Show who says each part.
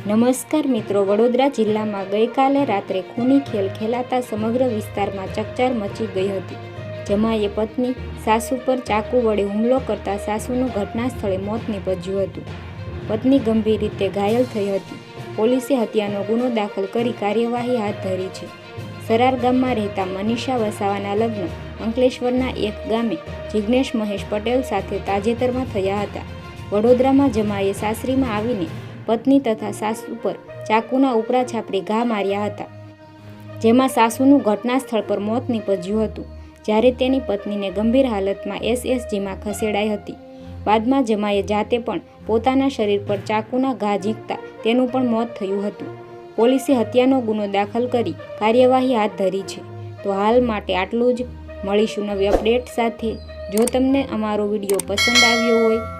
Speaker 1: નમસ્કાર મિત્રો, વડોદરા જિલ્લામાં ગઈકાલે રાત્રે ખૂની ખેલ ખેલાતા સમગ્ર વિસ્તારમાં ચકચાર મચી ગઈ હતી. જમાએ પત્ની, સાસુ પર ચાકુ વડે હુમલો કરતા સાસુનું ઘટના સ્થળે મોત નીપજ્યું હતું. પત્ની ગંભીર રીતે ઘાયલ થઈ હતી. પોલીસે હત્યાનો ગુનો દાખલ કરી કાર્યવાહી હાથ ધરી છે. સરાર ગામમાં રહેતા મનીષા વસાવાના લગ્ન અંકલેશ્વરના એક ગામે જિજ્ઞેશ મહેશ પટેલ સાથે તાજેતરમાં થયા હતા. વડોદરામાં જમાએ સાસરીમાં આવીને પત્ની તથા સાસુ પર ચાકુના ઉપરા છાપરી ઘા માર્યા હતા. જેમાં સાસુનું ઘટના સ્થળ પર મોત નીપજ્યું હતું, જ્યારે તેની પત્નીને ગંભીર હાલતમાં એસએસજીમાં ખસેડાઈ હતી. બાદમાં જમાએ જાતે પણ પોતાના શરીર પર ચાકુના ઘા ઝીંકતા તેનું પણ મોત થયું હતું. પોલીસે હત્યાનો ગુનો દાખલ કરી કાર્યવાહી હાથ ધરી છે. તો હાલ માટે આટલું જ. મળીશું નવી અપડેટ સાથે. જો તમને અમારો વીડિયો પસંદ આવ્યો હોય